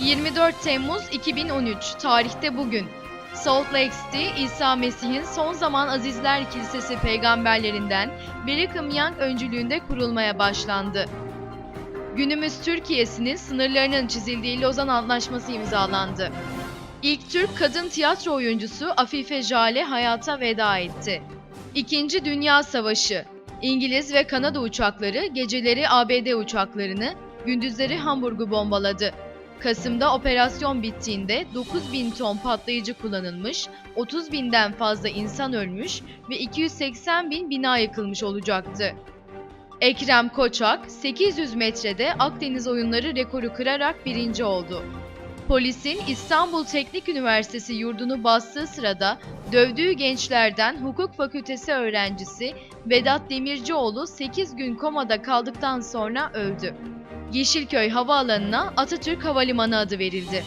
24 Temmuz 2013 tarihte bugün Salt Lake City, İsa Mesih'in son zaman Azizler Kilisesi peygamberlerinden Brigham Young öncülüğünde kurulmaya başlandı. Günümüz Türkiye'sinin sınırlarının çizildiği Lozan Antlaşması imzalandı. İlk Türk kadın tiyatro oyuncusu Afife Jale hayata veda etti. İkinci Dünya Savaşı İngiliz ve Kanada uçakları geceleri ABD uçaklarını, gündüzleri Hamburg'u bombaladı. Kasım'da operasyon bittiğinde 9000 ton patlayıcı kullanılmış, 30 binden fazla insan ölmüş ve 280 bin bina yıkılmış olacaktı. Ekrem Koçak 800 metrede Akdeniz oyunları rekoru kırarak birinci oldu. Polisin İstanbul Teknik Üniversitesi yurdunu bastığı sırada dövdüğü gençlerden hukuk fakültesi öğrencisi Vedat Demircioğlu 8 gün komada kaldıktan sonra öldü. Yeşilköy Havaalanı'na Atatürk Havalimanı adı verildi.